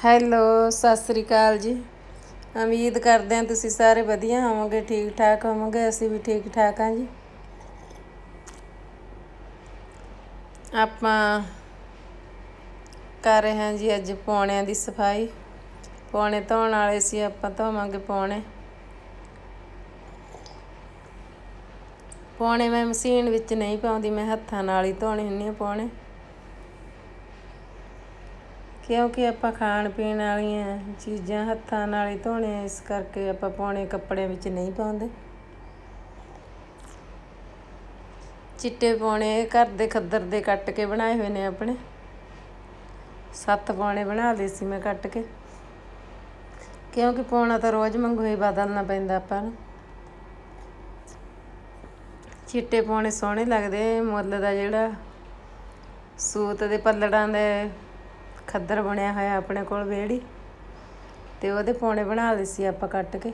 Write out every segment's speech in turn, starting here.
Hello, Sat Sri ਅਕਾਲ ਜੀ। ਉਮੀਦ ਕਰਦੇ ਹਾਂ ਤੁਸੀਂ ਸਾਰੇ ਵਧੀਆ ਹੋਵੋਗੇ, ਠੀਕ ਠਾਕ ਹੋਵੋਗੇ, ਅਸੀਂ ਵੀ ਠੀਕ ਠਾਕ ਹਾਂ ਜੀ। ਆਪਾਂ ਕਰ ਰਹੇ ਹਾਂ ਜੀ ਅੱਜ ਪੌਣਿਆਂ ਦੀ ਸਫ਼ਾਈ। ਪੌਣੇ ਧੋਣ ਵਾਲੇ ਸੀ, ਆਪਾਂ ਧੋਵਾਂਗੇ ਪੌਣੇ। ਪੌਣੇ ਮੈਂ ਮਸ਼ੀਨ ਵਿੱਚ ਨਹੀਂ ਪਾਉਂਦੀ, ਮੈਂ ਹੱਥਾਂ ਨਾਲ ਹੀ ਧੋਣੇ ਹੁੰਦੀ ਆ ਪੌਣੇ। ਕਿਉਂਕਿ ਆਪਾਂ ਖਾਣ ਪੀਣ ਵਾਲੀਆਂ ਚੀਜ਼ਾਂ ਹੱਥਾਂ ਨਾਲ ਹੀ ਧੋਣੇ ਇਸ ਕਰਕੇ ਆਪਾਂ ਪਾਉਣੇ ਕੱਪੜਿਆਂ ਵਿੱਚ ਨਹੀਂ ਪਾਉਂਦੇ। ਚਿੱਟੇ ਪਾਉਣੇ ਘਰ ਦੇ ਖੱਦਰ ਦੇ ਕੱਟ ਕੇ ਬਣਾਏ ਹੋਏ ਨੇ ਆਪਣੇ। ਸੱਤ ਪਾਉਣੇ ਬਣਾ ਲਏ ਸੀ ਮੈਂ ਕੱਟ ਕੇ। ਕਿਉਂਕਿ ਪਾਉਣਾ ਤਾਂ ਰੋਜ਼ ਮੰਗੂ ਹੀ ਬਦਲਣਾ ਪੈਂਦਾ ਆਪਾਂ ਨੂੰ। ਚਿੱਟੇ ਪਾਉਣੇ ਸੋਹਣੇ ਲੱਗਦੇ ਮੁੱਲ ਦਾ ਜਿਹੜਾ ਸੂਤ ਦੇ ਪੱਲੜਾਂ ਦੇ ਖੱਦਰ ਬਣਿਆ ਹੋਇਆ ਆਪਣੇ ਕੋਲ ਵੇੜੀ ਤੇ ਉਹਦੇ ਪੌਣੇ ਬਣਾ ਲਏ ਸੀ ਆਪਾਂ ਕੱਟ ਕੇ।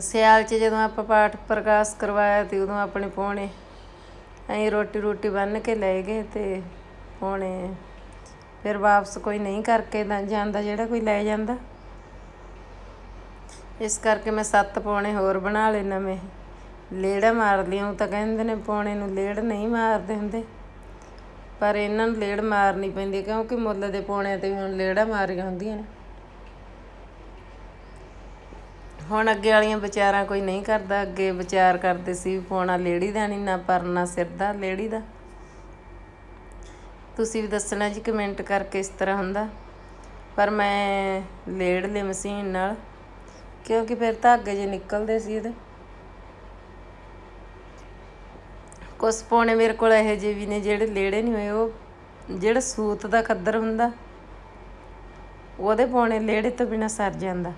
ਸਿਆਲ 'ਚ ਜਦੋਂ ਆਪਾਂ ਪਾਠ ਪ੍ਰਕਾਸ਼ ਕਰਵਾਇਆ ਤੇ ਉਦੋਂ ਆਪਣੇ ਪੌਣੇ ਐਂ ਰੋਟੀ ਰੋਟੀ ਬੰਨ ਕੇ ਲੈ ਗਏ ਤੇ ਪੌਣੇ ਫਿਰ ਵਾਪਸ ਕੋਈ ਨਹੀਂ ਕਰਕੇ ਜਾਂਦਾ ਜਿਹੜਾ ਕੋਈ ਲੈ ਜਾਂਦਾ। ਇਸ ਕਰਕੇ ਮੈਂ ਸੱਤ ਪੌਣੇ ਹੋਰ ਬਣਾ ਲਏ ਨਵੇਂ। ਲੇੜਾ ਮਾਰ ਲਿਆ, ਉਹ ਤਾਂ ਕਹਿੰਦੇ ਨੇ ਪੌਣੇ ਨੂੰ ਲੇੜ ਨਹੀਂ ਮਾਰਦੇ ਹੁੰਦੇ। ਪਰ ਇਹਨਾਂ ਨੂੰ ਲੇੜ ਮਾਰਨੀ ਪੈਂਦੀ ਕਿਉਂਕਿ ਮੁੱਲ ਦੇ ਪੌਣਿਆਂ ਤੇ ਵੀ ਹੁਣ ਲੇੜਾ ਮਾਰੀਆਂ ਹੁੰਦੀਆਂ ਨੇ। ਹੁਣ ਅੱਗੇ ਵਾਲੀਆਂ ਵਿਚਾਰਾਂ ਕੋਈ ਨਹੀਂ ਕਰਦਾ, ਅੱਗੇ ਵਿਚਾਰ ਕਰਦੇ ਸੀ ਵੀ ਪੌਣਾ ਲੇੜੀ ਦਾ ਨਹੀਂ, ਨਾ ਪਰਨਾ ਸਿਰ ਦਾ ਲੇੜੀ ਦਾ। ਤੁਸੀਂ ਵੀ ਦੱਸਣਾ ਜੀ ਕਮੈਂਟ ਕਰਕੇ ਇਸ ਤਰ੍ਹਾਂ ਹੁੰਦਾ। ਪਰ ਮੈਂ ਲੇੜ ਲਈ ਮਸ਼ੀਨ ਨਾਲ, ਕਿਉਂਕਿ ਫਿਰ ਧਾਗੇ ਜੇ ਨਿਕਲਦੇ ਸੀ ਇਹਦੇ। ਕੁਛ ਪੌਣੇ ਮੇਰੇ ਕੋਲ ਇਹੋ ਜਿਹੇ ਵੀ ਨੇ ਜਿਹੜੇ ਲੇੜੇ ਨਹੀਂ ਹੋਏ, ਉਹ ਜਿਹੜਾ ਸੂਤ ਦਾ ਖੱਦਰ ਹੁੰਦਾ, ਉਹਦੇ ਪੌਣੇ ਲੇੜੇ ਤੋਂ ਬਿਨਾ ਸਰ ਜਾਂਦਾ।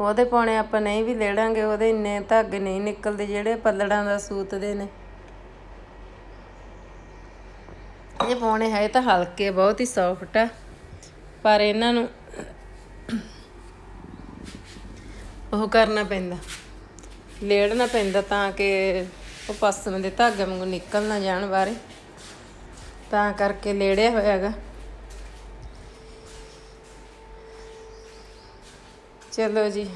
ਉਹਦੇ ਪੌਣੇ ਆਪਾਂ ਨਹੀਂ ਵੀ ਲੇੜਾਂਗੇ, ਉਹਦੇ ਇੰਨੇ ਧਾਗੇ ਨਹੀਂ ਨਿਕਲਦੇ ਜਿਹੜੇ ਪੱਲੜਾਂ ਦਾ ਸੂਤ ਦੇ ਨੇ। ਇਹ ਪੌਣੇ ਹੈ ਤਾਂ ਹਲਕੇ, ਬਹੁਤ ਹੀ ਸੌਫਟ ਆ, ਪਰ ਇਹਨਾਂ ਨੂੰ ਉਹ ਕਰਨਾ ਪੈਂਦਾ, ਲੇੜਨਾ ਪੈਂਦਾ ਤਾਂ ਕਿ ਉਹ ਪਸਮ ਦੇ ਧਾਗੇ ਵਾਂਗੂ ਨਿਕਲ ਨਾ ਜਾਣ ਬਾਰੇ ਤਾਂ ਕਰਕੇ ਲੇੜਿਆ ਹੋਇਆ ਹੈਗਾ। ਚਲੋ ਜੀ,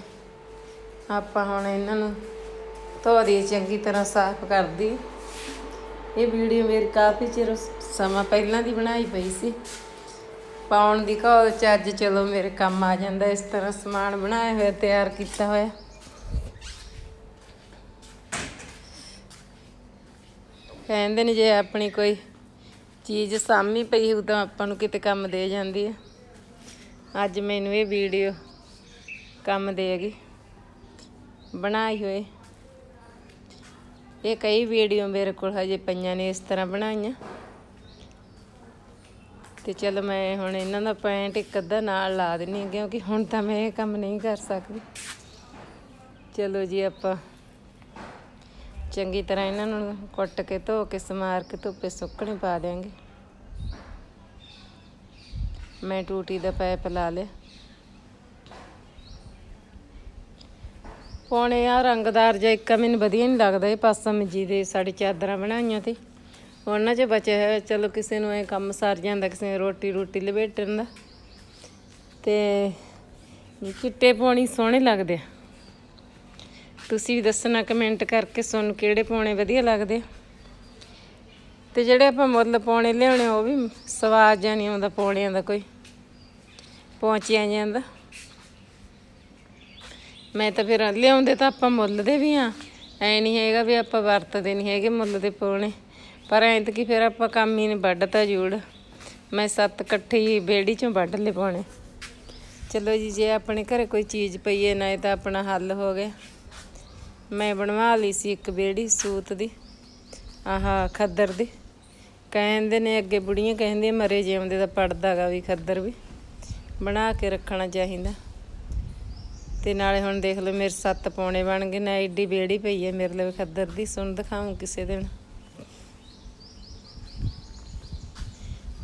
ਆਪਾਂ ਹੁਣ ਇਹਨਾਂ ਨੂੰ ਧੋ ਦੀ ਚੰਗੀ ਤਰ੍ਹਾਂ ਸਾਫ਼ ਕਰਦੀ ਇਹ ਵੀਡੀਓ ਮੇਰੀ ਕਾਫੀ ਚਿਰ ਸਮਾਂ ਪਹਿਲਾਂ ਦੀ ਬਣਾਈ ਪਈ ਸੀ। ਪਾਉਣ ਦੀ ਘੋਲ ਚ ਅੱਜ ਚਲੋ ਮੇਰੇ ਕੰਮ ਆ ਜਾਂਦਾ, ਇਸ ਤਰ੍ਹਾਂ ਸਮਾਨ ਬਣਾਇਆ ਹੋਇਆ, ਤਿਆਰ ਕੀਤਾ ਹੋਇਆ। ਕਹਿੰਦੇ ਨੇ ਜੇ ਆਪਣੀ ਕੋਈ ਚੀਜ਼ ਸਾਮੀ ਪਈ ਹੋ ਤਾਂ ਆਪਾਂ ਨੂੰ ਕਿਤੇ ਕੰਮ ਦੇ ਜਾਂਦੀ ਹੈ ਅੱਜ ਮੈਨੂੰ ਇਹ ਵੀਡੀਓ ਕੰਮ ਦੇਗੀ। ਬਣਾਈ ਹੋਏ। ਇਹ ਕਈ ਵੀਡੀਓ ਮੇਰੇ ਕੋਲ ਹਜੇ ਪਈਆਂ ਨੇ ਇਸ ਤਰ੍ਹਾਂ ਬਣਾਈਆਂ। ਤੇ ਚਲ ਮੈਂ ਹੁਣ ਇਹਨਾਂ ਦਾ ਪੈਂਟ ਇੱਕ ਅੱਧਾ ਨਾਲ ਲਾ ਦਿੰਨੀ ਕਿਉਂਕਿ ਹੁਣ ਤਾਂ ਮੈਂ ਇਹ ਕੰਮ ਨਹੀਂ ਕਰ ਸਕਦੀ। ਚਲੋ ਜੀ ਆਪਾਂ ਚੰਗੀ ਤਰ੍ਹਾਂ ਇਹਨਾਂ ਨੂੰ ਕੁੱਟ ਕੇ ਧੋ ਕੇ ਸਮਾਰ ਕੇ ਧੁੱਪੇ ਸੁੱਕਣੇ ਪਾ ਦਿਆਂਗੇ। ਮੈਂ ਟੂਟੀ ਦਾ ਪੈਪ ਲਾ ਲਿਆ। ਪੌਣੇ ਆ, ਰੰਗਦਾਰ ਜਿਹਾ ਇੱਕ ਮੈਨੂੰ ਵਧੀਆ ਨਹੀਂ ਲੱਗਦਾ ਇਹ ਪਾਸਾ ਮਜੀ ਦੇ ਸਾਡੀ ਚਾਦਰਾਂ ਬਣਾਈਆਂ ਤੇ। ਉਹਨਾਂ 'ਚ ਬਚਿਆ ਹੋਇਆ, ਚਲੋ ਕਿਸੇ ਨੂੰ ਇਹ ਕੰਮ ਸਰ ਜਾਂਦਾ, ਕਿਸੇ ਰੋਟੀ ਰੋਟੀ ਲਵੇਟਣ ਦਾ। ਤੇ ਚਿੱਟੇ ਪੌਣੀ ਸੋਹਣੇ ਲੱਗਦੇ ਆ। ਤੁਸੀਂ ਵੀ ਦੱਸਣਾ ਕਮੈਂਟ ਕਰਕੇ ਤੁਹਾਨੂੰ ਕਿਹੜੇ ਪਾਉਣੇ ਵਧੀਆ ਲੱਗਦੇ ਤੇ ਜਿਹੜੇ ਆਪਾਂ ਮੁੱਲ ਪਾਉਣੇ ਲਿਆਉਣੇ ਉਹ ਵੀ ਸਵਾਦ ਜਾਂ ਨਹੀਂ ਆਉਂਦਾ ਪਾਉਣਿਆਂ ਦਾ ਕੋਈ ਪਹੁੰਚਿਆ ਜਾਂਦਾ ਮੈਂ ਤਾਂ ਫਿਰ ਲਿਆਉਂਦੇ ਤਾਂ ਆਪਾਂ ਮੁੱਲ ਦੇ ਵੀ ਆ, ਐ ਨਹੀਂ ਹੈਗਾ ਵੀ ਆਪਾਂ ਵਰਤਦੇ ਨਹੀਂ ਹੈਗੇ ਮੁੱਲ ਦੇ ਪਾਉਣੇ ਪਰ ਐਂ ਤਾਂ ਕਿ ਫਿਰ ਆਪਾਂ ਕੰਮ ਹੀ ਨਹੀਂ ਵੱਢਤਾ ਜੂੜ। ਮੈਂ ਸੱਤ ਇਕੱਠੇ ਹੀ ਬੇੜੀ ਚੋਂ ਵੱਢ ਲੈ ਪਾਉਣੇ ਚਲੋ ਜੀ, ਜੇ ਆਪਣੇ ਘਰੇ ਕੋਈ ਚੀਜ਼ ਪਈ ਹੈ ਨਾ ਤਾਂ ਆਪਣਾ ਹੱਲ ਹੋ ਗਿਆ। ਮੈਂ ਬਣਵਾ ਲਈ ਸੀ ਇੱਕ ਬੇੜੀ ਸੂਤ ਦੀ, ਆਹ ਖੱਦਰ ਦੀ। ਕਹਿੰਦੇ ਨੇ ਅੱਗੇ ਬੁੜੀਆਂ ਕਹਿੰਦੇ ਮਰੇ ਜਿਉਂਦੇ ਦਾ ਪੜਦਾਗਾ ਵੀ ਖੱਦਰ ਵੀ। ਬਣਾ ਕੇ ਰੱਖਣਾ ਚਾਹੀਦਾ। ਤੇ ਨਾਲੇ ਹੁਣ ਦੇਖ ਲਓ ਮੇਰੇ ਸੱਤ ਪੌਣੇ ਬਣ ਗਏ ਨਾ, ਐਡੀ ਬੇੜੀ ਪਈ ਹੈ ਮੇਰੇ ਲਈ ਖੱਦਰ ਦੀ, ਸੁਣ ਦਿਖਾਉਂ ਕਿਸੇ ਦਿਨ।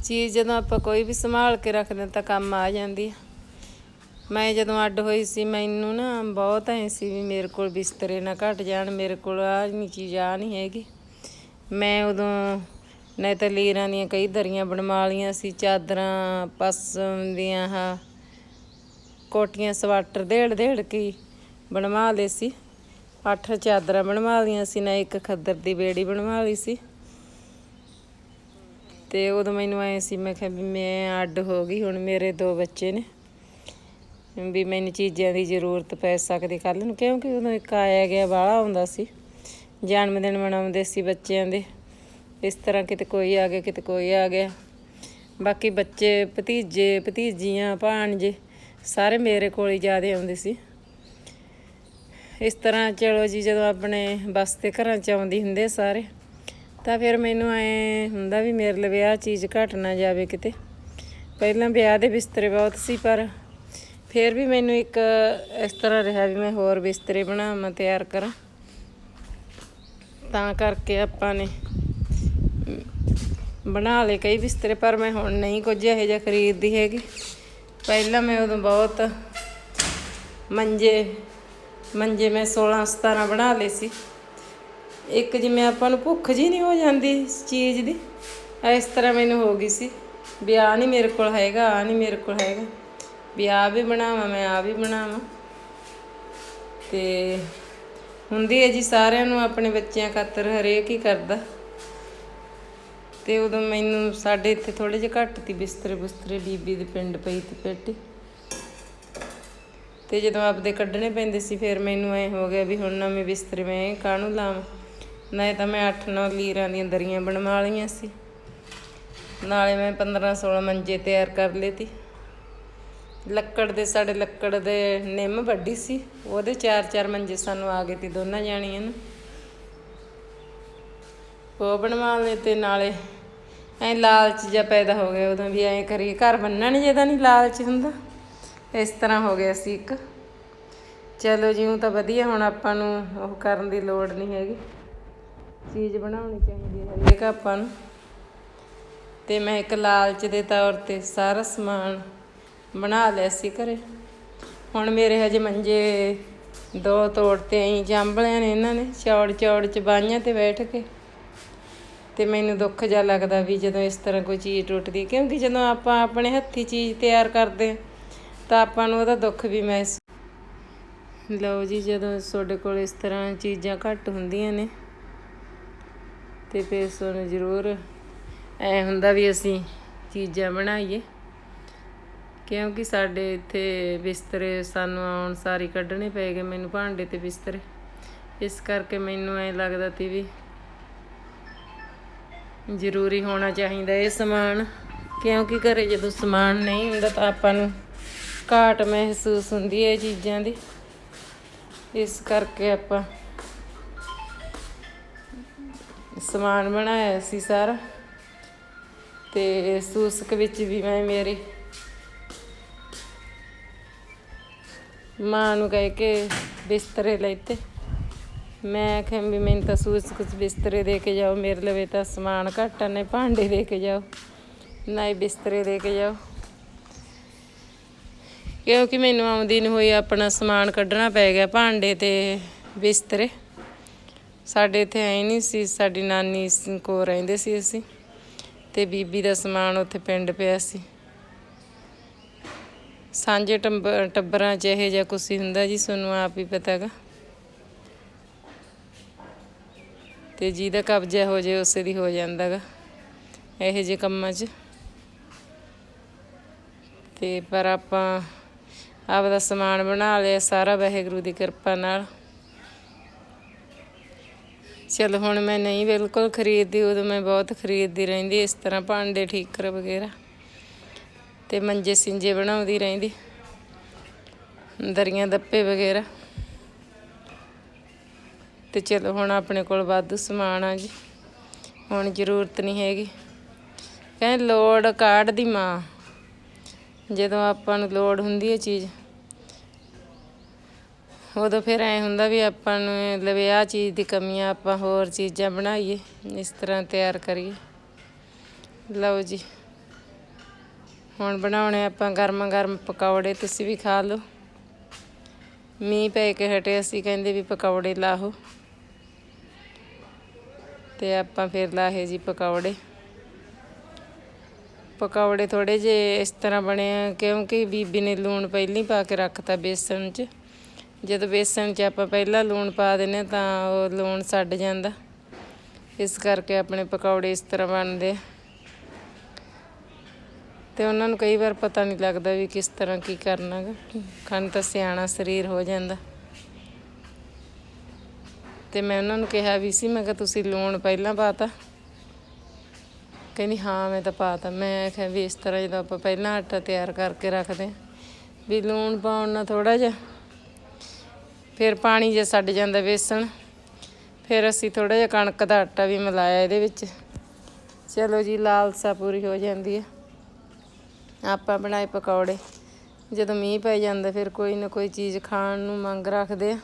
ਚੀਜ਼ ਜਦੋਂ ਆਪਾਂ ਕੋਈ ਵੀ ਸੰਭਾਲ ਕੇ ਰੱਖਦੇ ਤਾਂ ਕੰਮ ਆ ਜਾਂਦੀ ਹੈ ਮੈਂ ਜਦੋਂ ਅੱਡ ਹੋਈ ਸੀ, ਮੈਨੂੰ ਨਾ ਬਹੁਤ ਐ ਸੀ ਵੀ ਮੇਰੇ ਕੋਲ ਬਿਸਤਰੇ ਨਾ ਘਟ ਜਾਣ, ਮੇਰੇ ਕੋਲ ਆ ਨਹੀਂ ਚੀਜ਼ ਆ ਨਹੀਂ ਹੈਗੀ। ਮੈਂ ਉਦੋਂ ਨਹੀਂ ਤਾਂ ਲੀਰਾਂ ਦੀਆਂ ਕਈ ਦਰੀਆਂ ਬਣਵਾ ਲੀਆਂ ਸੀ, ਚਾਦਰਾਂ, ਪਸਮ ਦੀਆਂ ਆਹ ਕੋਟੀਆਂ, ਸਵਾਟਰ ਦੇੜ ਦੇੜ ਕੇ ਬਣਵਾ ਲਏ ਸੀ। ਅੱਠ ਚਾਦਰਾਂ ਬਣਵਾ ਲਈਆਂ ਸੀ, ਨਾ ਇੱਕ ਖੱਦਰ ਦੀ ਬੇੜੀ ਬਣਵਾ ਲਈ ਸੀ। ਤੇ ਉਦੋਂ ਮੈਨੂੰ ਐ ਸੀ, ਮੈਂ ਕਿਹਾ ਵੀ ਮੈਂ ਅੱਡ ਹੋ ਗਈ, ਹੁਣ ਮੇਰੇ ਦੋ ਬੱਚੇ ਨੇ। ਵੀ ਮੈਨੂੰ ਚੀਜ਼ਾਂ ਦੀ ਜ਼ਰੂਰਤ ਪੈ ਸਕਦੀ ਕੱਲ ਨੂੰ, ਕਿਉਂਕਿ ਉਦੋਂ ਇੱਕ ਆਇਆ ਗਿਆ ਬਾਹਲਾ ਹੁੰਦਾ ਸੀ। ਜਨਮ ਦਿਨ ਮਨਾਉਂਦੇ ਸੀ ਬੱਚਿਆਂ ਦੇ। ਇਸ ਤਰ੍ਹਾਂ ਕਿਤੇ ਕੋਈ ਆ ਗਿਆ, ਕਿਤੇ ਕੋਈ ਆ ਗਿਆ। ਬਾਕੀ ਬੱਚੇ, ਭਤੀਜੇ, ਭਤੀਜੀਆਂ, ਭਾਣਜੇ, ਸਾਰੇ ਮੇਰੇ ਕੋਲ ਹੀ ਜ਼ਿਆਦੇ ਆਉਂਦੇ ਸੀ। ਇਸ ਤਰ੍ਹਾਂ ਚਲੋ ਜੀ, ਜਦੋਂ ਆਪਣੇ ਬਸ ਤੇ ਘਰਾਂ ਚ ਆਉਂਦੀ ਹੁੰਦੇ ਸਾਰੇ, ਤਾਂ ਫਿਰ ਮੈਨੂੰ ਐ ਹੁੰਦਾ ਵੀ ਮੇਰੇ ਲਈ ਵਿਆਹ ਚੀਜ਼ ਘਟ ਨਾ ਜਾਵੇ ਕਿਤੇ। ਪਹਿਲਾਂ ਵਿਆਹ ਦੇ ਬਿਸਤਰੇ ਬਹੁਤ ਸੀ, ਪਰ ਫਿਰ ਵੀ ਮੈਨੂੰ ਇੱਕ ਇਸ ਤਰ੍ਹਾਂ ਰਿਹਾ ਵੀ ਮੈਂ ਹੋਰ ਬਿਸਤਰੇ ਬਣਾਵਾਂ, ਤਿਆਰ ਕਰਾਂ। ਤਾਂ ਕਰਕੇ ਆਪਾਂ ਨੇ ਬਣਾ ਲਏ ਕਈ ਬਿਸਤਰੇ, ਪਰ ਮੈਂ ਹੁਣ ਨਹੀਂ ਕੁਝ ਇਹੋ ਜਿਹਾ ਖਰੀਦਦੀ ਹੈਗੀ। ਪਹਿਲਾਂ ਮੈਂ ਉਦੋਂ ਬਹੁਤ ਮੰਜੇ ਮੰਜੇ ਮੈਂ 16 17 ਬਣਾ ਲਏ ਸੀ। ਇੱਕ ਜਿਵੇਂ ਆਪਾਂ ਨੂੰ ਭੁੱਖ ਜੀ ਨਹੀਂ ਹੋ ਜਾਂਦੀ ਇਸ ਚੀਜ਼ ਦੀ, ਇਸ ਤਰ੍ਹਾਂ ਮੈਨੂੰ ਹੋ ਗਈ ਸੀ ਵੀ ਆ ਨਹੀਂ ਮੇਰੇ ਕੋਲ ਹੈਗਾ ਆ ਨਹੀਂ ਮੇਰੇ ਕੋਲ ਹੈਗਾ। ਵੀ ਆ ਵੀ ਬਣਾਵਾਂ, ਮੈਂ ਆ ਵੀ ਬਣਾਵਾਂ। ਤੇ ਹੁੰਦੀ ਹੈ ਜੀ ਸਾਰਿਆਂ ਨੂੰ ਆਪਣੇ ਬੱਚਿਆਂ ਖਾਤਰ ਹਰੇਕ ਹੀ ਕਰਦਾ। ਤੇ ਉਦੋਂ ਮੈਨੂੰ ਸਾਡੇ ਇੱਥੇ ਥੋੜੇ ਜਿਹਾ ਘੱਟ ਤੀ ਬਿਸਤਰੇ ਬੁਸਤਰੇ, ਬੀਬੀ ਦੇ ਪਿੰਡ ਪਈ ਤੀ ਪੇਟੀ। ਤੇ ਜਦੋਂ ਆਪਦੇ ਕੱਢਣੇ ਪੈਂਦੇ ਸੀ, ਫਿਰ ਮੈਨੂੰ ਐ ਹੋ ਗਿਆ ਵੀ ਹੁਣ ਨਵੇਂ ਬਿਸਤਰੇ ਮੈਂ ਕਾਹਨੂੰ ਲਾਵਾਂ? ਨਹੀਂ ਤਾਂ ਮੈਂ 8-9 ਲੀਰਾਂ ਦੀਆਂ ਦਰੀਆਂ ਬਣਵਾ ਲਈਆਂ ਸੀ। ਨਾਲੇ ਮੈਂ 15-16 ਮੰਜੇ ਤਿਆਰ ਕਰ ਲਏ ਤੀ ਲੱਕੜ ਦੇ, ਸਾਡੇ ਲੱਕੜ ਦੇ ਨਿੰਮ ਵੱਡੀ ਸੀ। ਉਹਦੇ ਚਾਰ ਚਾਰ ਮੰਜੇ ਸਾਨੂੰ ਆ ਗਏ ਤੇ ਦੋਨਾਂ ਜਾਣੀਆਂ ਨੂੰ। ਉਹ ਬਣਵਾ ਲਏ ਤੇ ਨਾਲੇ ਐ ਲਾਲਚ ਜਿਹਾ ਪੈਦਾ ਹੋ ਗਿਆ ਉਦੋਂ ਵੀ ਐ ਕਰੀਏ। ਘਰ ਬੰਨਣ ਜਿਹਦਾ ਨਹੀਂ ਲਾਲਚ ਹੁੰਦਾ। ਇਸ ਤਰ੍ਹਾਂ ਹੋ ਗਿਆ ਸੀ ਇੱਕ। ਚਲੋ ਜਿਉਂ ਤਾਂ ਵਧੀਆ ਹੁਣ ਆਪਾਂ ਨੂੰ ਉਹ ਕਰਨ ਦੀ ਲੋੜ ਨਹੀਂ ਹੈਗੀ। ਚੀਜ਼ ਬਣਾਉਣੀ ਚਾਹੀਦੀ ਹੈ ਹਰੇਕ ਆਪਾਂ ਨੂੰ। ਤੇ ਮੈਂ ਇੱਕ ਲਾਲਚ ਦੇ ਤੌਰ ਤੇ ਸਾਰਾ ਸਮਾਨ ਬਣਾ ਲਿਆ ਸੀ ਘਰੇ। ਹੁਣ ਮੇਰੇ ਹਜੇ ਮੰਜੇ ਦੋ ਤੋੜ ਐਂ ਜੰਬਲਿਆਂ ਨੇ ਇਹਨਾਂ ਨੇ, ਚੌੜ ਚੌੜ ਚ ਬਾਈਆਂ ਤੇ ਬੈਠ ਕੇ। ਤੇ ਮੈਨੂੰ ਦੁੱਖ ਜਿਹਾ ਲੱਗਦਾ ਵੀ ਜਦੋਂ ਇਸ ਤਰ੍ਹਾਂ ਕੋਈ ਚੀਜ਼ ਟੁੱਟਦੀ, ਕਿਉਂਕਿ ਜਦੋਂ ਆਪਾਂ ਆਪਣੇ ਹੱਥੀ ਚੀਜ਼ ਤਿਆਰ ਕਰਦੇ ਤਾਂ ਆਪਾਂ ਨੂੰ ਉਹਦਾ ਦੁੱਖ ਵੀ ਮਹਿਸੂਸ ਲਓ ਜੀ, ਜਦੋਂ ਤੁਹਾਡੇ ਕੋਲ ਇਸ ਤਰ੍ਹਾਂ ਚੀਜ਼ਾਂ ਘੱਟ ਹੁੰਦੀਆਂ ਨੇ, ਤੇ ਫਿਰ ਤੁਹਾਨੂੰ ਜ਼ਰੂਰ ਐ ਹੁੰਦਾ ਵੀ ਅਸੀਂ ਚੀਜ਼ਾਂ ਬਣਾਈਏ। ਕਿਉਂਕਿ ਸਾਡੇ ਇੱਥੇ ਬਿਸਤਰੇ ਸਾਨੂੰ ਆਉਣ ਸਾਰੀ ਕੱਢਣੇ ਪਏ ਗਏ, ਮੈਨੂੰ ਭਾਂਡੇ ਤੇ ਬਿਸਤਰੇ। ਇਸ ਕਰਕੇ ਮੈਨੂੰ ਐ ਲੱਗਦਾ ਤੀ ਵੀ ਜ਼ਰੂਰੀ ਹੋਣਾ ਚਾਹੀਦਾ ਇਹ ਸਮਾਨ। ਕਿਉਂਕਿ ਘਰੇ ਜਦੋਂ ਸਮਾਨ ਨਹੀਂ ਹੁੰਦਾ ਤਾਂ ਆਪਾਂ ਨੂੰ ਘਾਟ ਮਹਿਸੂਸ ਹੁੰਦੀ ਹੈ ਇਹ ਚੀਜ਼ਾਂ ਦੀ। ਇਸ ਕਰਕੇ ਆਪਾਂ ਸਮਾਨ ਬਣਾਇਆ ਸੀ ਸਾਰਾ। ਤੇ ਸੂਸਕ ਵਿੱਚ ਵੀ ਮੈਂ ਮੇਰੀ ਮਾਂ ਨੂੰ ਕਹਿ ਕੇ ਬਿਸਤਰੇ ਲੈਤੇ। ਮੈਂ ਆਖਿਆ ਵੀ ਮੈਨੂੰ ਤਾਂ ਸੂਸਕ ਬਿਸਤਰੇ ਦੇ ਕੇ ਜਾਓ ਮੇਰੇ ਲਵੇ ਤਾਂ ਸਮਾਨ ਘੱਟ ਆ, ਨੇ ਭਾਂਡੇ ਦੇ ਕੇ ਜਾਓ ਨਾ ਹੀ ਬਿਸਤਰੇ ਦੇ ਕੇ ਜਾਓ। ਕਿਉਂਕਿ ਮੈਨੂੰ ਆਉਂਦੀ ਨਹੀਂ ਹੋਈ ਆਪਣਾ ਸਮਾਨ ਕੱਢਣਾ ਪੈ ਗਿਆ ਭਾਂਡੇ ਤੇ ਬਿਸਤਰੇ। ਸਾਡੇ ਇੱਥੇ ਐ ਨਹੀਂ ਸੀ ਸਾਡੀ ਨਾਨੀ ਸ- ਕੋਲ ਰਹਿੰਦੇ ਸੀ ਅਸੀਂ ਤੇ ਬੀਬੀ ਦਾ ਸਮਾਨ ਉੱਥੇ ਪਿੰਡ ਪਿਆ ਸੀ। ਸਾਂਝੇ ਟੰਬ- ਟੱਬਰਾਂ 'ਚ ਇਹੋ ਜਿਹਾ ਕੁਛ ਹੀ ਹੁੰਦਾ ਜੀ ਤੁਹਾਨੂੰ ਆਪ ਹੀ ਪਤਾ ਹੈਗਾ ਤੇ ਜਿਹਦਾ ਕਬਜ਼ਾ ਹੋ ਜੇ, ਉਸੇ ਦੀ ਹੋ ਜਾਂਦਾ ਜਾਂਦਾਗਾ ਇਹੋ ਜਿਹੇ ਕੰਮਾਂ 'ਚ। ਤੇ ਪਰ ਆਪਾਂ ਆਪਦਾ ਸਮਾਨ ਬਣਾ ਲਿਆ, ਸਾਰਾ ਵਾਹਿਗੁਰੂ ਦੀ ਕਿਰਪਾ ਨਾਲ। ਚਲੋ ਹੁਣ ਮੈਂ ਨਹੀਂ ਬਿਲਕੁਲ ਖਰੀਦਦੀ, ਉਦੋਂ ਮੈਂ ਬਹੁਤ ਖਰੀਦਦੀ ਰਹਿੰਦੀ, ਇਸ ਤਰ੍ਹਾਂ ਭਾਂਡੇ ਠੀਕਰ ਵਗੈਰਾ ਤੇ ਮੰਜੇ ਸਿੰਜੇ ਬਣਾਉਂਦੀ ਰਹਿੰਦੀ। ਦਰੀਆਂ ਦੱਪੇ ਵਗੈਰਾ। ਤੇ ਚਲੋ ਹੁਣ ਆਪਣੇ ਕੋਲ ਵਾਧੂ ਸਮਾਨ ਆ ਜੀ। ਹੁਣ ਜ਼ਰੂਰਤ ਨਹੀਂ ਹੈਗੀ। ਕਹਿੰਦੇ ਲੋੜ ਕਾਢ ਦੀ ਮਾਂ। ਜਦੋਂ ਆਪਾਂ ਨੂੰ ਲੋੜ ਹੁੰਦੀ ਹੈ ਚੀਜ਼। ਉਦੋਂ ਫਿਰ ਐ ਹੁੰਦਾ ਵੀ ਆਪਾਂ ਨੂੰ ਲਵੇ ਆਹ ਚੀਜ਼ ਦੀ ਕਮੀ ਆ, ਆਪਾਂ ਹੋਰ ਚੀਜ਼ਾਂ ਬਣਾਈਏ। ਇਸ ਤਰ੍ਹਾਂ ਤਿਆਰ ਕਰੀਏ। ਲਓ ਜੀ। ਹੁਣ ਬਣਾਉਣੇ ਆਪਾਂ ਗਰਮ ਗਰਮ ਪਕੌੜੇ, ਤੁਸੀਂ ਵੀ ਖਾ ਲਓ। ਮੀਂਹ ਪੈ ਕੇ ਹਟੇ ਅਸੀਂ ਕਹਿੰਦੇ ਵੀ ਪਕੌੜੇ ਲਾਹੋ। ਤੇ ਆਪਾਂ ਫਿਰ ਲਾਹੇ ਜੀ ਪਕੌੜੇ। ਪਕੌੜੇ ਥੋੜੇ ਜੇ ਇਸ ਤਰ੍ਹਾਂ ਬਣੇ ਆ, ਕਿਉਂਕਿ ਬੀਬੀ ਨੇ ਲੂਣ ਪਹਿਲਾਂ ਹੀ ਪਾ ਕੇ ਰੱਖਤਾ ਬੇਸਣ 'ਚ। ਜਦੋਂ ਬੇਸਣ 'ਚ ਆਪਾਂ ਪਹਿਲਾਂ ਲੂਣ ਪਾ ਦਿੰਨੇ ਤਾਂ ਉਹ ਲੂਣ ਛੱਡ ਜਾਂਦਾ। ਇਸ ਕਰਕੇ ਆਪਣੇ ਪਕੌੜੇ ਇਸ ਤਰ੍ਹਾਂ ਬਣਦੇ ਆ। ਤੇ ਉਹਨਾਂ ਨੂੰ ਕਈ ਵਾਰ ਪਤਾ ਨਹੀਂ ਲੱਗਦਾ ਵੀ ਕਿਸ ਤਰ੍ਹਾਂ ਕੀ ਕਰਨਾ ਗਾ। ਖਾਣ ਤਾਂ ਸਿਆਣਾ ਸਰੀਰ ਹੋ ਜਾਂਦਾ। ਤੇ ਮੈਂ ਉਹਨਾਂ ਨੂੰ ਕਿਹਾ ਵੀ ਸੀ ਮੈਂ ਕਿਹਾ ਤੁਸੀਂ ਲੂਣ ਪਹਿਲਾਂ ਪਾਤਾ। ਕਹਿੰਦੀ ਹਾਂ ਮੈਂ ਤਾਂ ਪਾਤਾ। ਮੈਂ ਕਿਹਾ ਵੀ ਇਸ ਤਰ੍ਹਾਂ ਜਦੋਂ ਆਪਾਂ ਪਹਿਲਾਂ ਆਟਾ ਤਿਆਰ ਕਰਕੇ ਰੱਖਦੇ ਹਾਂ, ਵੀ ਲੂਣ ਪਾਉਣ ਨਾਲ ਥੋੜਾ ਜਿਹਾ ਫਿਰ ਪਾਣੀ ਜੇ ਛੱਡ ਜਾਂਦਾ ਵੇਸਣ। ਫਿਰ ਅਸੀਂ ਥੋੜਾ ਜਿਹਾ ਕਣਕ ਦਾ ਆਟਾ ਵੀ ਮਿਲਾਇਆ ਇਹਦੇ ਵਿੱਚ। ਚਲੋ ਜੀ ਲਾਲਸਾ ਪੂਰੀ ਹੋ ਜਾਂਦੀ ਹੈ। ਆਪਾਂ ਬਣਾਏ ਪਕੌੜੇ। ਜਦੋਂ ਮੀਂਹ ਪੈ ਜਾਂਦਾ, ਫਿਰ ਕੋਈ ਨਾ ਕੋਈ ਚੀਜ਼ ਖਾਣ ਨੂੰ ਮੰਗ ਰੱਖਦੇ ਆ।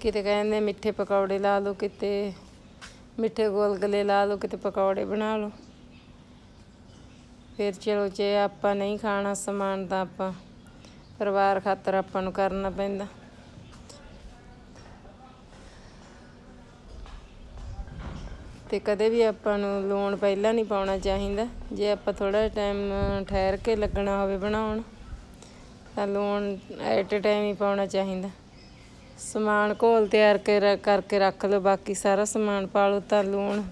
ਕਿਤੇ ਕਹਿੰਦੇ ਮਿੱਠੇ ਪਕੌੜੇ ਲਾ ਲਓ, ਕਿਤੇ ਮਿੱਠੇ ਗੋਲਗਲੇ ਲਾ ਲਓ, ਕਿਤੇ ਪਕੌੜੇ ਬਣਾ ਲਓ। ਫਿਰ ਚਲੋ, ਜੇ ਆਪਾਂ ਨਹੀਂ ਖਾਣਾ ਸਮਾਨ ਤਾਂ ਆਪਾਂ ਪਰਿਵਾਰ ਖਾਤਰ ਆਪਾਂ ਨੂੰ ਕਰਨਾ ਪੈਂਦਾ। ਤੇ ਕਦੇ ਵੀ ਆਪਾਂ ਨੂੰ ਲੂਣ ਪਹਿਲਾਂ ਨਹੀਂ ਪਾਉਣਾ ਚਾਹੀਦਾ। ਜੇ ਆਪਾਂ ਥੋੜਾ ਟਾਈਮ ਠਹਿਰ ਕੇ ਲੱਗਣਾ ਹੋਵੇ ਬਣਾਉਣ, ਤਾਂ ਲੂਣ ਐਟ ਟਾਈਮ ਹੀ ਪਾਉਣਾ ਚਾਹੀਦਾ। ਸਮਾਨ ਘੋਲ ਤਿਆਰ ਕੇ ਰ- ਕਰਕੇ ਰੱਖ ਲਓ, ਬਾਕੀ ਸਾਰਾ ਸਮਾਨ ਪਾ ਲਓ, ਤਾਂ ਲੂਣ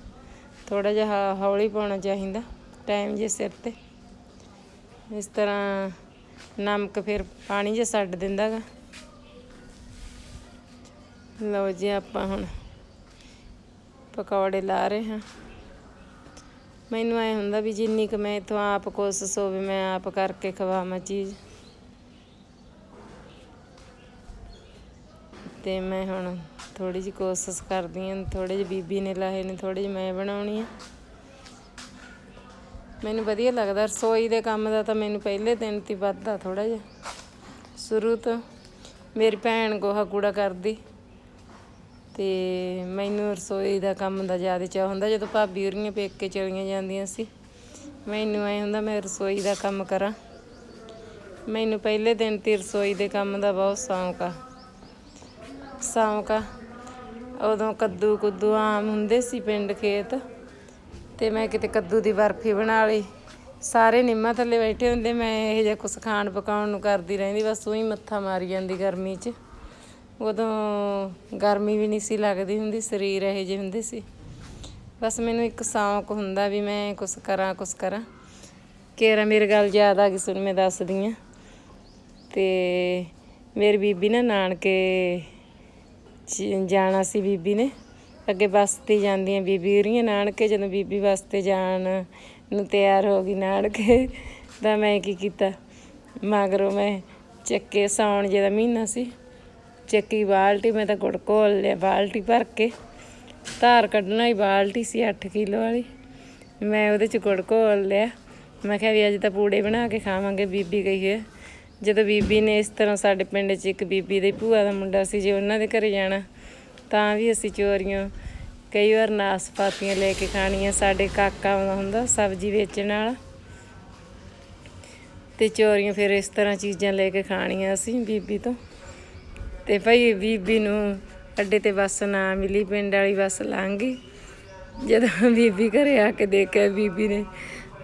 ਥੋੜਾ ਜਿਹਾ ਹੌਲੀ ਪਾਉਣਾ ਚਾਹੀਦਾ ਟਾਈਮ ਜੇ ਸਿਰ ਤੇ। ਇਸ ਤਰ੍ਹਾਂ ਨਮਕ ਫਿਰ ਪਾਣੀ ਜਿਹਾ ਛੱਡ ਦਿੰਦਾ ਗਾ। ਲਓ ਜੀ, ਆਪਾਂ ਹੁਣ ਪਕੌੜੇ ਲਾ ਰਹੇ ਹਾਂ। ਮੈਨੂੰ ਐ ਹੁੰਦਾ ਵੀ ਜਿੰਨੀ ਕੁ ਮੈਂ ਇਥੋਂ ਆਪ ਕੋਸ਼ਿਸ਼ ਹੋਵੇ, ਮੈਂ ਆਪ ਕਰਕੇ ਖਵਾਵਾਂ ਚੀਜ਼। ਤੇ ਮੈਂ ਹੁਣ ਥੋੜੀ ਜਿਹੀ ਕੋਸ਼ਿਸ਼ ਕਰਦੀ ਹਾਂ ਥੋੜੇ ਜਿਹੇ ਬੀਬੀ ਨੇ ਲਾਹੇ ਨੇ ਥੋੜੇ ਜਿਹੇ ਮੈਂ ਬਣਾਉਣੀ ਆ। ਮੈਨੂੰ ਵਧੀਆ ਲੱਗਦਾ, ਰਸੋਈ ਦੇ ਕੰਮ ਦਾ ਤਾਂ ਮੈਨੂੰ ਪਹਿਲੇ ਦਿਨ ਤੇ ਵੱਧਦਾ ਥੋੜਾ ਜਿਹਾ। ਸ਼ੁਰੂ ਤੋਂ ਮੇਰੀ ਭੈਣ ਗੋਹਾ ਕੂੜਾ ਕਰਦੀ। ਤੇ ਮੈਨੂੰ ਰਸੋਈ ਦਾ ਕੰਮ ਦਾ ਜ਼ਿਆਦਾ ਚਾਹ ਹੁੰਦਾ ਜਦੋਂ ਭਾਬੀ ਉਰੀਆਂ ਪੇਕੇ ਚਲੀਆਂ ਜਾਂਦੀਆਂ ਸੀ। ਮੈਨੂੰ ਐ ਹੁੰਦਾ ਮੈਂ ਰਸੋਈ ਦਾ ਕੰਮ ਕਰਾਂ। ਮੈਨੂੰ ਪਹਿਲੇ ਦਿਨ ਤੇ ਰਸੋਈ ਦੇ ਕੰਮ ਦਾ ਬਹੁਤ ਸ਼ੌਂਕ ਆ। ਸ਼ੌਂਕ ਆ। ਉਦੋਂ ਕੱਦੂ ਕੁੱਦੂ ਆਮ ਹੁੰਦੇ ਸੀ ਪਿੰਡ ਖੇਤ। ਤੇ ਮੈਂ ਕਿਤੇ ਕੱਦੂ ਦੀ ਬਰਫੀ ਬਣਾ ਲਈ। ਸਾਰੇ ਨਿੰਮਾ ਥੱਲੇ ਬੈਠੇ ਹੁੰਦੇ, ਮੈਂ ਇਹ ਜਿਹਾ ਕੁਛ ਖਾਣ ਪਕਾਉਣ ਨੂੰ ਕਰਦੀ ਰਹਿੰਦੀ, ਬਸ ਉਹੀ ਮੱਥਾ ਮਾਰੀ ਜਾਂਦੀ ਗਰਮੀ 'ਚ। ਉਦੋਂ ਗਰਮੀ ਵੀ ਨਹੀਂ ਸੀ ਲੱਗਦੀ ਹੁੰਦੀ, ਸਰੀਰ ਇਹੋ ਜਿਹੇ ਹੁੰਦੇ ਸੀ। ਬਸ ਮੈਨੂੰ ਇੱਕ ਸ਼ੌਂਕ ਹੁੰਦਾ ਵੀ ਮੈਂ ਕੁਛ ਕਰਾਂ ਕੁਛ ਕਰਾਂ। ਕੇਰਾ, ਮੇਰੀ ਗੱਲ ਯਾਦ ਆ ਗਈ, ਸੁਣ ਮੈਂ ਦੱਸਦੀ ਆ ਤੇ ਮੇਰੀ ਬੀਬੀ ਨਾ ਨਾਨਕੇ ਜਾਣਾ ਸੀ ਬੀਬੀ ਨੇ। ਅੱਗੇ ਬੱਸ ਤੇ ਜਾਂਦੀਆਂ ਬੀਬੀ ਉਰੀਆਂ ਨਾਨਕੇ, ਜਦੋਂ ਬੀਬੀ ਬੱਸ ਤੇ ਜਾਣ ਨੂੰ ਤਿਆਰ ਹੋ ਗਈ ਨਾਨਕੇ, ਤਾਂ ਮੈਂ ਕੀ ਕੀਤਾ? ਮਗਰੋਂ ਮੈਂ ਚੱਕੇ ਸਾਉਣ ਜਿਹਦਾ ਮਹੀਨਾ ਸੀ। ਚੱਕੀ ਬਾਲਟੀ, ਮੈਂ ਤਾਂ ਗੁੜ ਘੋਲ ਲਿਆ ਬਾਲਟੀ ਭਰ ਕੇ। ਧਾਰ ਕੱਢਣਾ ਹੀ ਬਾਲਟੀ ਸੀ 8 ਕਿਲੋ ਵਾਲੀ। ਮੈਂ ਉਹਦੇ ਚ ਗੁੜ ਘੋਲ ਲਿਆ। ਮੈਂ ਕਿਹਾ ਵੀ ਅੱਜ ਤਾਂ ਪੂੜੇ ਬਣਾ ਕੇ ਖਾਵਾਂਗੇ, ਬੀਬੀ ਗਈ ਹੈ ਜਦੋਂ ਬੀਬੀ ਨੇ ਇਸ ਤਰ੍ਹਾਂ ਸਾਡੇ ਪਿੰਡ 'ਚ ਇੱਕ ਬੀਬੀ ਦੇ ਭੂਆ ਦਾ ਮੁੰਡਾ ਸੀ, ਜੇ ਉਹਨਾਂ ਦੇ ਘਰੇ ਜਾਣਾ, ਤਾਂ ਵੀ ਅਸੀਂ ਚੋਰੀਆਂ, ਕਈ ਵਾਰ ਨਾਸਪਾਤੀਆਂ ਲੈ ਕੇ ਖਾਣੀਆਂ। ਸਾਡੇ ਕਾਕਾ ਆਉਂਦਾ ਹੁੰਦਾ, ਸਬਜ਼ੀ ਵੇਚਣ ਵਾਲਾ। ਤੇ ਚੋਰੀਆਂ ਫਿਰ ਇਸ ਤਰ੍ਹਾਂ ਚੀਜ਼ਾਂ ਲੈ ਕੇ ਖਾਣੀਆਂ ਅਸੀਂ ਬੀਬੀ ਤੋਂ। ਤੇ ਭਾਈ ਬੀਬੀ ਨੂੰ ਅੱਡੇ ਤੇ ਬੱਸ ਨਾ ਮਿਲੀ, ਪਿੰਡ ਵਾਲੀ ਬੱਸ ਲੰਘ ਗਈ। ਜਦੋਂ ਬੀਬੀ ਘਰੇ ਆ ਕੇ ਦੇਖਿਆ, ਬੀਬੀ ਨੇ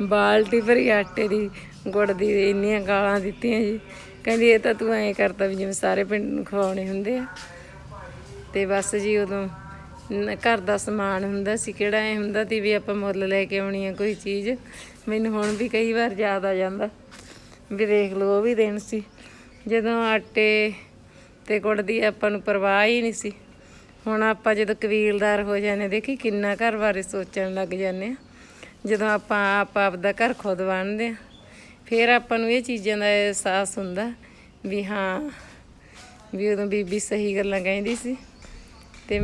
ਬਾਲਟੀ ਭਰੀ ਆਟੇ ਦੀ, ਗੁੜ ਦੀ ਇੰਨੀਆਂ ਗਾਲਾਂ ਦਿੱਤੀਆਂ ਜੀ। ਕਹਿੰਦੀ, ਇਹ ਤਾਂ ਤੂੰ ਐਂ ਕਰਦਾ ਵੀ ਜਿਵੇਂ ਸਾਰੇ ਪਿੰਡ ਨੂੰ ਖਵਾਉਣੇ ਹੁੰਦੇ ਆ। ਤੇ ਬਸ ਜੀ ਉਦੋਂ ਘਰ ਦਾ ਸਮਾਨ ਹੁੰਦਾ ਸੀ, ਕਿਹੜਾ ਐ ਹੁੰਦਾ ਸੀ ਵੀ ਆਪਾਂ ਮੁੱਲ ਲੈ ਕੇ ਆਉਣੀ ਆ ਕੋਈ ਚੀਜ਼। ਮੈਨੂੰ ਹੁਣ ਵੀ ਕਈ ਵਾਰ ਯਾਦ ਆ ਜਾਂਦਾ। ਵੀ ਦੇਖ ਲਓ, ਉਹ ਵੀ ਦਿਨ ਸੀ। ਜਦੋਂ ਆਟੇ ਤੇ ਗੁੜ ਦੀ ਆਪਾਂ ਨੂੰ ਪਰਵਾਹ ਹੀ ਨਹੀਂ ਸੀ। ਹੁਣ ਆਪਾਂ ਜਦੋਂ ਕਬੀਲਦਾਰ ਹੋ ਜਾਂਦੇ, ਦੇਖੀ ਕਿੰਨਾ ਘਰ ਬਾਰੇ ਸੋਚਣ ਲੱਗ ਜਾਂਦੇ ਆ। ਜਦੋਂ ਆਪਾਂ ਆਪ ਆਪ ਦਾ ਘਰ ਖੁਦ ਬਣਦੇ ਆ, ਫਿਰ ਆਪਾਂ ਨੂੰ ਇਹ ਚੀਜ਼ਾਂ ਦਾ ਅਹਿਸਾਸ ਹੁੰਦਾ ਵੀ ਹਾਂ, ਵੀ ਉਦੋਂ ਬੀਬੀ ਸਹੀ ਗੱਲਾਂ ਕਹਿੰਦੀ ਸੀ। ਤੇ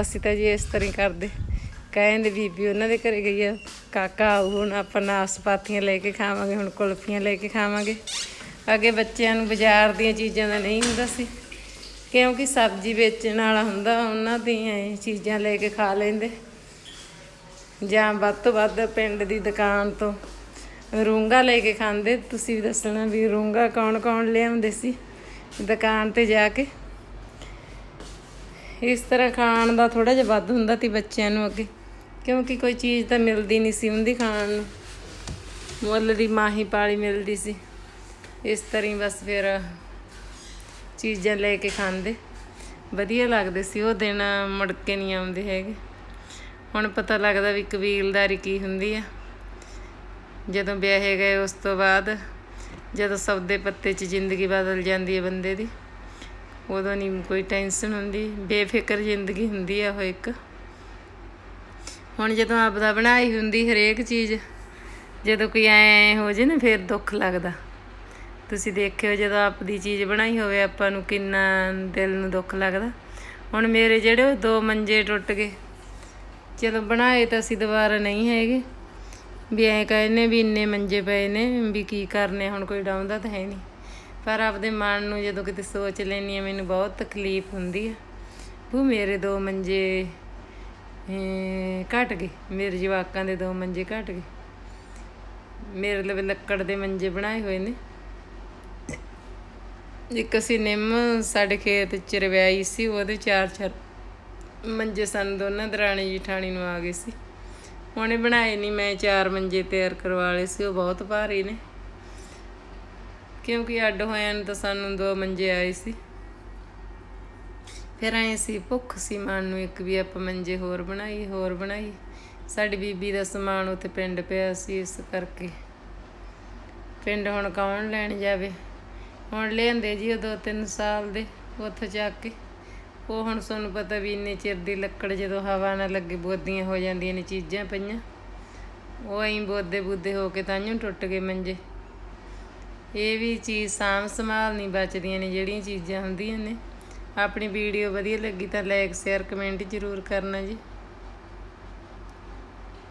ਅਸੀਂ ਤਾਂ ਜੀ ਇਸ ਤਰ੍ਹਾਂ ਹੀ ਕਰਦੇ। ਕਹਿੰਦੇ ਬੀਬੀ ਉਹਨਾਂ ਦੇ ਘਰੇ ਗਈ ਆ, ਕਾਕਾ ਆਊ, ਹੁਣ ਆਪਾਂ ਨਾਸਪਾਤੀਆਂ ਲੈ ਕੇ ਖਾਵਾਂਗੇ, ਹੁਣ ਕੁਲਫੀਆਂ ਲੈ ਕੇ ਖਾਵਾਂਗੇ। ਅੱਗੇ ਬੱਚਿਆਂ ਨੂੰ ਬਾਜ਼ਾਰ ਦੀਆਂ ਚੀਜ਼ਾਂ ਦਾ ਨਹੀਂ ਹੁੰਦਾ ਸੀ। ਕਿਉਂਕਿ ਸਬਜ਼ੀ ਵੇਚਣ ਵਾਲਾ ਹੁੰਦਾ, ਉਹਨਾਂ ਦੀਆਂ ਇਹ ਚੀਜ਼ਾਂ ਲੈ ਕੇ ਖਾ ਲੈਂਦੇ। ਜਾਂ ਵੱਧ ਤੋਂ ਵੱਧ ਪਿੰਡ ਦੀ ਦੁਕਾਨ ਤੋਂ ਰੂੰਗਾ ਲੈ ਕੇ ਖਾਂਦੇ। ਤੁਸੀਂ ਵੀ ਦੱਸਣਾ ਵੀ ਰੂੰਗਾ ਕੌਣ ਕੌਣ ਲਿਆਉਂਦੇ ਸੀ ਦੁਕਾਨ ਤੇ ਜਾ ਕੇ? ਇਸ ਤਰ੍ਹਾਂ ਖਾਣ ਦਾ ਥੋੜਾ ਜਿਹਾ ਵੱਧ ਹੁੰਦਾ ਸੀ ਬੱਚਿਆਂ ਨੂੰ ਅੱਗੇ। ਕਿਉਂਕਿ ਕੋਈ ਚੀਜ਼ ਤਾਂ ਮਿਲਦੀ ਨਹੀਂ ਸੀ ਹੁੰਦੀ ਖਾਣ ਨੂੰ। ਮੁੱਲ ਦੀ ਮਾਹੀ ਪਾਲੀ ਮਿਲਦੀ ਸੀ। ਇਸ ਤਰ੍ਹਾਂ ਹੀ ਬਸ ਫਿਰ ਚੀਜ਼ਾਂ ਲੈ ਕੇ ਖਾਂਦੇ। ਵਧੀਆ ਲੱਗਦੇ ਸੀ, ਉਹ ਦਿਨ ਮੁੜ ਕੇ ਨਹੀਂ ਆਉਂਦੇ ਹੈਗੇ। ਹੁਣ ਪਤਾ ਲੱਗਦਾ ਵੀ ਕਬੀਲਦਾਰੀ ਕੀ ਹੁੰਦੀ ਆ। ਜਦੋਂ ਵਿਆਹੇ ਗਏ, ਉਸ ਤੋਂ ਬਾਅਦ ਜਦੋਂ ਸੌਦੇ ਪੱਤੇ 'ਚ ਜ਼ਿੰਦਗੀ ਬਦਲ ਜਾਂਦੀ ਹੈ ਬੰਦੇ ਦੀ, ਉਦੋਂ ਨਹੀਂ ਕੋਈ ਟੈਨਸ਼ਨ ਹੁੰਦੀ, ਬੇਫਿਕਰ ਜ਼ਿੰਦਗੀ ਹੁੰਦੀ ਆ ਉਹ ਇੱਕ। ਹੁਣ ਜਦੋਂ ਆਪਦਾ ਬਣਾਈ ਹੁੰਦੀ ਹਰੇਕ ਚੀਜ਼, ਜਦੋਂ ਕੋਈ ਐ ਹੋ ਜੇ ਨਾ, ਫਿਰ ਦੁੱਖ ਲੱਗਦਾ। ਤੁਸੀਂ ਦੇਖਿਓ ਜਦੋਂ ਆਪਦੀ ਚੀਜ਼ ਬਣਾਈ ਹੋਵੇ ਆਪਾਂ ਨੂੰ ਕਿੰਨਾ ਦਿਲ ਨੂੰ ਦੁੱਖ ਲੱਗਦਾ। ਹੁਣ ਮੇਰੇ ਜਿਹੜੇ ਉਹ ਦੋ ਮੰਜੇ ਟੁੱਟ ਗਏ। ਚਲੋ ਬਣਾਏ ਤਾਂ ਅਸੀਂ ਦੁਬਾਰਾ ਨਹੀਂ ਹੈਗੇ। ਵੀ ਐਂ ਕਹਿੰਦੇ ਵੀ ਇੰਨੇ ਮੰਜੇ ਪਏ ਨੇ ਵੀ ਕੀ ਕਰਨੇ ਹੁਣ ਕੋਈ ਡਾਉਂਦਾ ਤਾਂ ਹੈ ਨਹੀਂ। ਪਰ ਆਪਦੇ ਮਨ ਨੂੰ ਜਦੋਂ ਕਿਤੇ ਸੋਚ ਲੈਣੀ ਆ ਮੈਨੂੰ ਬਹੁਤ ਤਕਲੀਫ ਹੁੰਦੀ ਆ। ਉਹ ਮੇਰੇ ਦੋ ਮੰਜੇ ਅਮ, ਘਟ ਗਏ। ਮੇਰੇ ਜਵਾਕਾਂ ਦੇ ਦੋ ਮੰਜੇ ਘਟ ਗਏ। ਮੇਰੇ ਲਈ ਲੱਕੜ ਦੇ ਮੰਜੇ ਬਣਾਏ ਹੋਏ ਨੇ। ਇੱਕ ਅਸੀਂ ਨਿੰਮ ਸਾਡੇ ਖੇਤ ਚ ਰਵਾਈ ਸੀ, ਉਹਦੇ ਚਾਰ ਚਾਰ ਮੰਜੇ ਸਾਨੂੰ, ਦੋਨਾਂ ਦਰਾਣੀ ਜਠਾਣੀ ਨੂੰ ਆ ਗਏ ਸੀ। ਉਹਨੇ ਬਣਾਏ ਨਹੀਂ ਮੈਂ ਚਾਰ ਮੰਜੇ ਤਿਆਰ ਕਰਵਾ ਲਏ ਸੀ, ਉਹ ਬਹੁਤ ਭਾਰੀ ਨੇ। ਕਿਉਂਕਿ ਅੱਡ ਹੋਇਆਂ ਨੂੰ ਤਾਂ ਸਾਨੂੰ ਦੋ ਮੰਜੇ ਆਏ ਸੀ। ਫਿਰ ਆਏ ਸੀ, ਭੁੱਖ ਸੀ ਮਨ ਨੂੰ, ਇੱਕ ਵੀ ਆਪਾਂ ਮੰਜੇ ਹੋਰ ਬਣਾਈ ਹੋਰ ਬਣਾਈ। ਸਾਡੀ ਬੀਬੀ ਦਾ ਸਮਾਨ ਉੱਥੇ ਪਿੰਡ ਪਿਆ ਸੀ, ਇਸ ਕਰਕੇ। ਪਿੰਡ ਹੁਣ ਕੌਣ ਲੈਣ ਜਾਵੇ? ਹੁਣ ਲਿਆਂਦੇ ਜੀ ਉਹ ਦੋ ਤਿੰਨ ਸਾਲ ਦੇ ਉੱਥੇ ਚੱਕ ਕੇ। ਉਹ ਹੁਣ ਤੁਹਾਨੂੰ ਪਤਾ ਵੀ ਇੰਨੇ ਚਿਰ ਦੀ ਲੱਕੜ ਜਦੋਂ ਹਵਾ ਨਾਲ ਲੱਗੇ ਬੋਦੀਆਂ ਹੋ ਜਾਂਦੀਆਂ ਨੇ ਚੀਜ਼ਾਂ ਪਈਆਂ। ਉਹ ਐਂ ਬੋਦੇ ਬੁੱਦੇ ਹੋ ਕੇ ਤਾਂਹੀਓ ਟੁੱਟ ਗਏ ਮੰਜੇ। ਇਹ ਵੀ ਚੀਜ਼ ਸਾਂਭ ਸੰਭਾਲ ਨਹੀਂ ਬਚਦੀਆਂ ਨੇ ਜਿਹੜੀਆਂ ਚੀਜ਼ਾਂ ਹੁੰਦੀਆਂ ਨੇ। ਆਪਣੀ ਵੀਡੀਓ ਵਧੀਆ ਲੱਗੀ ਤਾਂ ਲਾਈਕ ਸ਼ੇਅਰ ਕਮੈਂਟ ਜ਼ਰੂਰ ਕਰਨਾ ਜੀ।